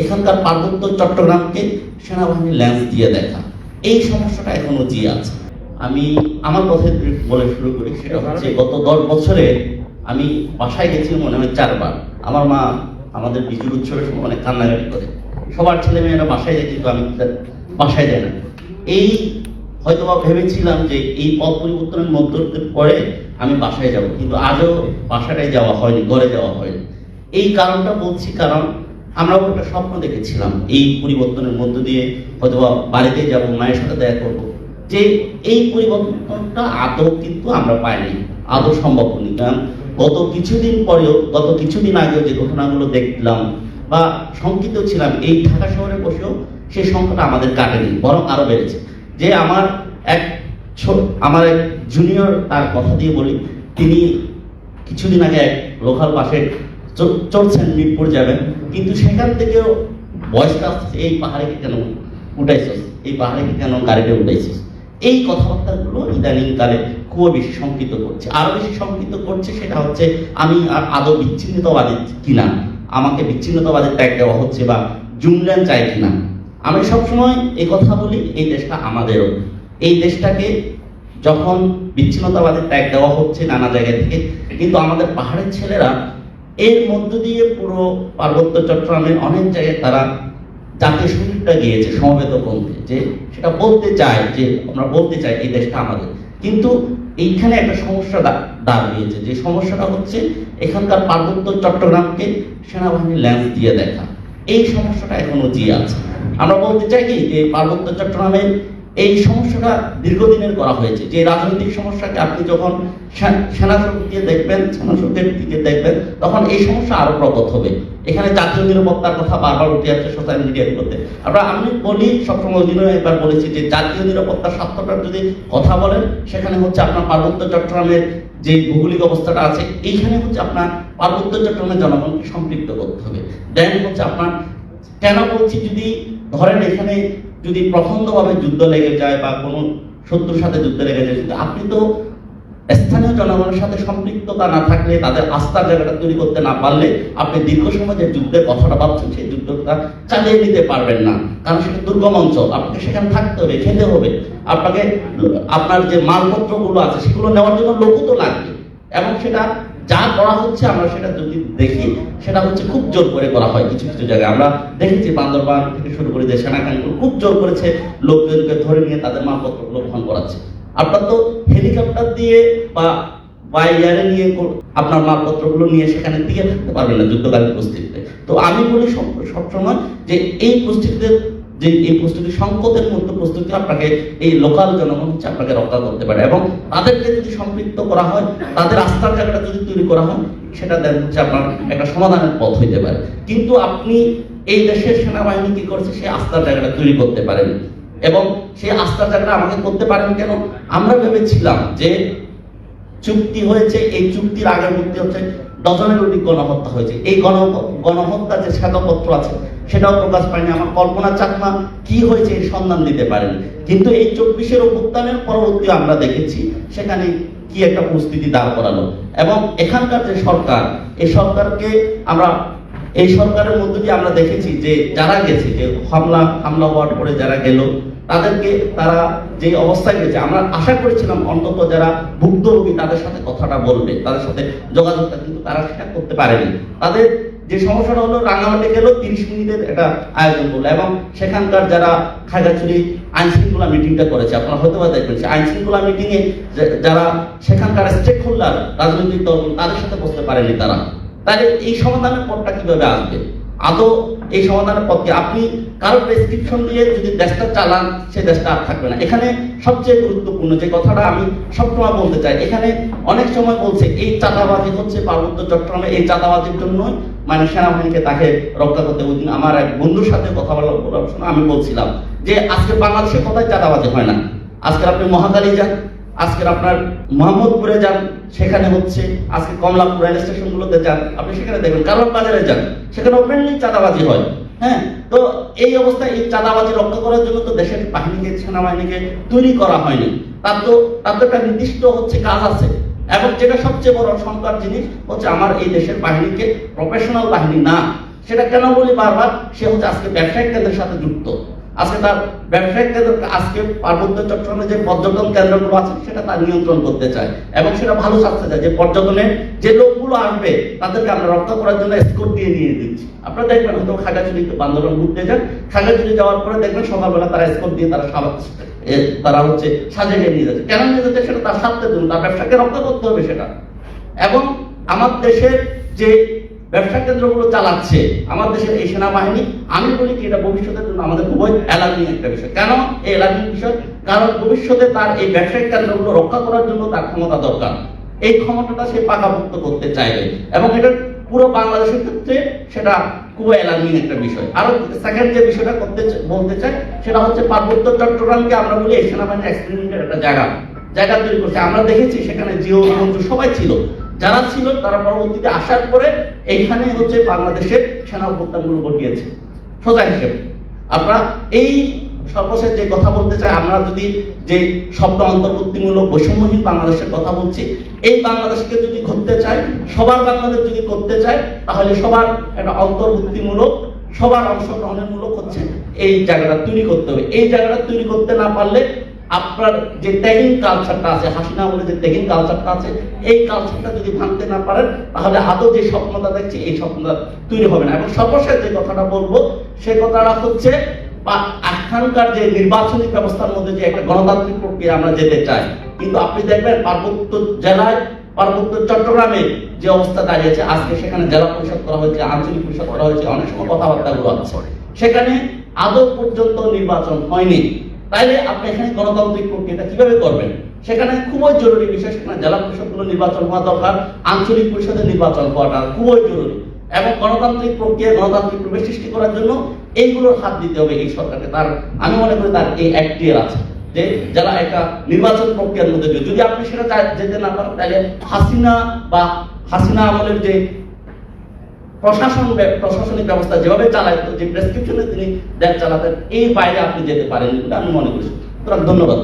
এখানকার পার্বত্য চট্টগ্রামকে সেনাবাহিনী ল্যান্স দিয়ে দেখা। এই সমস্যাটা এখনও জি আছে। আমি আমার কথা বলে শুরু করি সেটা হচ্ছে গত দশ বছরে আমি বাসায় গেছি মনে হয় চারবার। আমার মা আমাদের বিজুর উৎসবের সময় অনেক কান্নাকাটি করে। সবার ছেলে মেয়েরা বাসায় যায় কিন্তু আমি বাসায় যাই না। এই হয়তো বা ভেবেছিলাম যে এই পথ পরিবর্তনের মধ্য পরে আমি বাসায় যাব কিন্তু আজও বাসাটায় যাওয়া হয়নি ঘরে যাওয়া হয়নি। এই কারণটা বলছি কারণ আমরাও একটা স্বপ্ন দেখেছিলাম, এই পরিবর্তনের মধ্য দিয়ে হয়তো বাড়িতে যাব, মায়ের সাথে দেখা করব। যে এই পরিবর্তনটা আদৌ কিন্তু আমরা পাইনি, আদৌ সম্ভব হয়নি। কারণ গত কিছুদিন পরেও, গত কিছুদিন আগেও যে ঘটনাগুলো দেখলাম বা শঙ্কিত ছিলাম, এই ঢাকা শহরে বসেও সেই সংখ্যাটা আমাদের কাটেনি, বরং আরও বেড়েছে। যে আমার এক আমার এক জুনিয়র তার কথা দিয়ে বলি, তিনি কিছুদিন আগে এক লোকাল চ- চড়ছেন মিরপুর যাবেন। কিন্তু সেখান থেকেও আসছে এই পাহাড়ে কেন উঠাইছিস? এই পাহাড়ে কেন গাড়িতে উঠাইছিস? এই কথাবার্তাগুলো ইদানিং কালে খুব বেশি শঙ্কিত করছে। আরও বেশি শঙ্কিত করছে সেটা হচ্ছে, আমি আর আদৌ বিচ্ছিন্নতাবাদী কিনা? আমাকে বিচ্ছিন্নতাবাদের ট্যাগ দেওয়া হচ্ছে বা জুমল্যান্ড চাই কিনা? আমি সবসময় এই কথা বলি, এই দেশটা আমাদেরও। এই দেশটাকে যখন বিচ্ছিন্নতাবাদের ট্যাগ দেওয়া হচ্ছে নানা জায়গা থেকে, কিন্তু আমাদের পাহাড়ের ছেলেরা এর মধ্য দিয়ে পুরো পার্বত্য চট্টগ্রামের অনেক জায়গায় তারা জাতীয় সঙ্গীতটা গিয়েছে, সমবেত পন্থী, যে সেটা বলতে চায়, যে আমরা বলতে চাই এই দেশটা আমাদের। কিন্তু এইখানে একটা সমস্যা দাঁড়িয়েছে, যে সমস্যাটা হচ্ছে এখানকার পার্বত্য চট্টগ্রামকে সেনাবাহিনী ল্যান্স দিয়ে দেখা। এই সমস্যাটা এখনও জি আছে। আমরা বলতে চাই কি, যে পার্বত্য চট্টগ্রামের এই সমস্যাটা দীর্ঘদিনের করা হয়েছে। যে রাজনৈতিক সমস্যাকে আপনি যখন সে- সেনা শক্তিকে দেখবেন সেনা শক্তির দিকে দেখবেন, তখন এই সমস্যা আরও প্রকট হবে। এখানে জাতীয় নিরাপত্তার কথা বারবার উঠে আসছে সোশ্যাল মিডিয়ার মধ্যে আমরা, আমি বলি, সবসময় দিনও একবার বলেছি যে জাতীয় নিরাপত্তার স্বার্থটার যদি কথা বলেন, সেখানে হচ্ছে আপনার পার্বত্য চট্টগ্রামের যে ভৌগোলিক অবস্থাটা আছে, এইখানে হচ্ছে আপনার পার্বত্য চট্টগ্রামের জনগণকে সম্পৃক্ত করতে হবে। দেন হচ্ছে আপনার কেন বলছি, যদি ধরেন এখানে যদি প্রখণ্ডভাবে যুদ্ধ লেগে যায় বা কোনো শত্রুর সাথে যুদ্ধ লেগে যায়, কিন্তু আপনি তো স্থানীয় জনগণের সাথে সম্পৃক্ততা না থাকলে, তাদের আস্থার জায়গাটা তৈরি করতে না পারলে আপনি দীর্ঘ সময় যে যুদ্ধের কথাটা ভাবছেন, সেই যুদ্ধটা চালিয়ে নিতে পারবেন না। কারণ সেটা দুর্গম অঞ্চল, আপনাকে সেখানে থাকতে হবে, খেতে হবে। আপনাকে, আপনার যে মালপত্রগুলো আছে, সেগুলো নেওয়ার জন্য লোকও তো লাগবে। এবং সেটা যা করা হচ্ছে আমরা সেটা যদি দেখি, সেটা হচ্ছে খুব জোর করে করা হয় কিছু কিছু জায়গায়। আমরা দেখেছি বান্দরবান থেকে শুরু করে যে সেনাকানগুলো খুব জোর করেছে লোকজনকে ধরে নিয়ে তাদের মালপত্রগুলো বহন করাচ্ছে। আপনার তো হেলিকপ্টার দিয়ে বা বা এয়ারে নিয়ে আপনার মালপত্রগুলো নিয়ে সেখানে টিকে থাকতে পারবেন না যুদ্ধকালীন তো আমি বলি সবসময় যে এই পরিস্থিতিতে যে এই প্রস্তুতি, সংকটের মধ্যে প্রস্তুতি আপনাকে এই লোকাল জনগণ হচ্ছে আপনাকে রক্ষা করতে পারে এবং তাদেরকে যদি সম্পৃক্ত করা হয়, তাদের আস্থার জায়গাটা যদি তৈরি করা হয়, সেটা দেন হচ্ছে আপনার একটা সমাধানের পথ হইতে পারে। কিন্তু আপনি এই দেশের সেনাবাহিনী কি করছে, সেই আস্থার জায়গাটা তৈরি করতে পারেন। এবং সেই আস্থার জায়গাটা আমাকে করতে পারেন কেন? আমরা ভেবেছিলাম যে চুক্তি হয়েছে, এই চুক্তির আগের মধ্যে হচ্ছে ডজনের অধিক গণহত্যা হয়েছে। এই গণ গণহত্যা যে শ্বেতপত্র আছে, সেটাও প্রকাশ পায়নি। আমার কল্পনা চাকমা কি হয়েছে এই সন্ধান দিতে পারেন। কিন্তু এই চব্বিশের অভ্যুত্থানের পরবর্তী আমরা দেখেছি, সেখানে কি একটা পরিস্থিতি দাঁড় করালো। এবং এখানকার যে সরকার, এই সরকারকে আমরা, এই সরকারের মধ্যে দিয়ে আমরা দেখেছি যে যারা গেছে, যে হামলা হামলা হওয়ার পরে যারা গেল তাদেরকে তারা যে অবস্থায় গেছে আমরা আশা করেছিলাম অন্তত যারা ভুক্তভোগী তাদের সাথে কথাটা বলবে, তাদের সাথে যোগাযোগটা, কিন্তু তারা সেটা করতে পারেনি। তাদের যে সমস্যাটা হলো, রাঙামাটি গেল, তিরিশ মিনিটের একটা আয়োজন করল, এবং সেখানকার যারা খাগড়াছড়ি আইন শৃঙ্খলা মিটিংটা করেছে, আপনারা হয়তো বা দেখবেন সেই আইন শৃঙ্খলা মিটিংয়ে যারা সেখানকার স্টেক হোল্ডার রাজনৈতিক দল তাদের সাথে বসতে পারেনি তারা। তাহলে এই সমাধানের পথটা কীভাবে আসবে? আদৌ এই সমাধানের পথকে আপনি কারও প্রেসক্রিপশন দিয়ে যদি দেশটা চালান সে দেশটা আর থাকবে না। এখানে সবচেয়ে গুরুত্বপূর্ণ যে কথাটা আমি সবসময় বলতে চাই, এখানে অনেক সময় বলছে, এই চাঁদাবাজি হচ্ছে পার্বত্য চট্টগ্রামে, এই চাঁদাবাজির জন্যই মানে সেনাবাহিনীকে তাকে রক্ষা করতে ওই আমার এক বন্ধুর সাথে কথা বলার সময় আমি বলছিলাম যে, আজকে বাংলাদেশে কোথায় চাঁদাবাজি হয় না? আজকে আপনি মহাকালী যান আজকের আপনার মোহাম্মদপুরে যান সেখানে হচ্ছে, আজকে কমলাপুর রেল স্টেশনগুলোতে যান, আপনি সেখানে দেখবেন কারণ বাজারে যান সেখানে ওপেনলি চাঁদাবাজি হয় হ্যাঁ? তো এই অবস্থায় এই চাঁদাবাজি রক্ষা করার জন্য তো দেশের বাহিনীকে, সেনাবাহিনীকে তৈরি করা হয়নি। তার তো তার তো একটা নির্দিষ্ট হচ্ছে কাজ আছে। এবং যেটা সবচেয়ে বড় সংকট জিনিস হচ্ছে আমার এই দেশের বাহিনীকে প্রফেশনাল বাহিনী না। সেটা কেন বলি বারবার? সে হচ্ছে আজকে ব্যবসায়িক কেন্দ্রের সাথে যুক্ত। আজকে তার ব্যবসায়িক কেন্দ্র আজকে পার্বত্য চট্টগ্রামে যে পর্যটন কেন্দ্রগুলো আছে, সেটা তার নিয়ন্ত্রণ করতে চায় এবং সেটা ভালো চাচ্ছে চায়। যে পর্যটনে যে লোকগুলো আসবে, তাদেরকে আমরা রক্ষা করার জন্য স্কোর দিয়ে নিয়ে দিচ্ছি। আপনারা দেখবেন হয়তো খাগাছড়ি বান্দরবান ঘুরতে যান। খাগাছড়ি যাওয়ার পরে দেখবেন সকালবেলা তারা স্কোর দিয়ে তারা তারা হচ্ছে সাজিয়ে নিয়ে যাচ্ছে। কেন নিয়ে যাচ্ছে? সেটা তার স্বার্থের জন্য, তার ব্যবসাকে রক্ষা করতে হবে সেটা। এবং আমার দেশের যে ব্যবসা কেন্দ্রগুলো চালাচ্ছে আমার দেশের এই সেনাবাহিনী, আমি বলি কি এটা ভবিষ্যতের জন্য আমাদের খুবই অ্যালার্মিং একটা বিষয়। কেন? এই অ্যালার্মিং বিষয়? কারণ ভবিষ্যতে তার এই ব্যবসায়িক কেন্দ্রগুলো রক্ষা করার জন্য তার ক্ষমতা দরকার। এই ক্ষমতাটা সে পাকাভুক্ত করতে চাইবে। এবং এটা পুরো বাংলাদেশের ক্ষেত্রে সেটা খুবই অ্যালার্মিং একটা বিষয়। আরও সেকেন্ড যে বিষয়টা করতে বলতে চাই, সেটা হচ্ছে পার্বত্য চট্টগ্রামকে আমরা বলি এই সেনাবাহিনী এক্সপেরিমেন্টের একটা জায়গা। জায়গা তৈরি করছে। আমরা দেখেছি সেখানে জিও, সবাই ছিল। যারা ছিল তারা পরবর্তীতে আসার পরে এইখানে হচ্ছে বাংলাদেশের সেনা অভ্যুত্থানগুলো ঘটিয়েছে। সোজা হিসেবে। আমরা এই সর্বশেষ যে কথা বলতে চাই, আমরা যদি যে শব্দ অন্তর্ভুক্তিমূলক বৈষম্যহীন বাংলাদেশের কথা বলছি, এই বাংলাদেশকে যদি করতে চাই, সবার বাংলাদেশ যদি করতে চাই, তাহলে সবার একটা অন্তর্ভুক্তিমূলক, সবার অংশগ্রহণের মূলক হচ্ছে এই জায়গাটা তৈরি করতে হবে। এই জায়গাটা তৈরি করতে না পারলে আপনার যে ট্যাগিং কালচারটা আছে, হাসিনা বলে যে ট্যাগিং কালচারটা আছে, এই কালচারটা যদি ভাঙতে না পারেন, তাহলে আদৌ যে স্বপ্নটা দেখছি, এই স্বপ্নটা তৈরি হবে না। এবং সর্বশেষ যে কথাটা বলব, সে কথাটা হচ্ছে, বা এখানকার যে নির্বাচনী ব্যবস্থার মধ্যে যে একটা গণতান্ত্রিক প্রক্রিয়া আমরা যেতে চাই, কিন্তু আপনি দেখবেন পার্বত্য জেলায়, পার্বত্য চট্টগ্রামে যে অবস্থা দাঁড়িয়েছে, আজকে সেখানে জেলা পরিষদ করা হয়েছে, আঞ্চলিক পরিষদ করা হয়েছে, অনেক সময় কথাবার্তা গুলো আছে। সেখানে আদৌ পর্যন্ত নির্বাচন হয়নি। তাইলে আপনি এখানে গণতান্ত্রিক প্রক্রিয়াটা কীভাবে করবেন? সেখানে খুবই জরুরি বিষয়, সেখানে জেলা পরিষদগুলো নির্বাচন হওয়া দরকার, আঞ্চলিক পরিষদের নির্বাচন হওয়াটা খুবই জরুরি। এবং গণতান্ত্রিক প্রক্রিয়া, গণতান্ত্রিক পরিবেশ সৃষ্টি করার জন্য এইগুলোর হাত দিতে হবে এই সরকারকে। তার, আমি মনে করি তার এই অ্যাক্টিয়ার আছে, যে যারা একটা নির্বাচন প্রক্রিয়ার মধ্যে যদি আপনি সেটা যেতে না পারেন তাহলে হাসিনা বা হাসিনা আমলের যে প্রশাসন প্রশাসনিক ব্যবস্থা যেভাবে চালায়, যে প্রেসক্রিপশনে তিনি দেখ চালাতেন, এই বাইরে আপনি যেতে পারেন আমি মনে করি। সুতরাং ধন্যবাদ।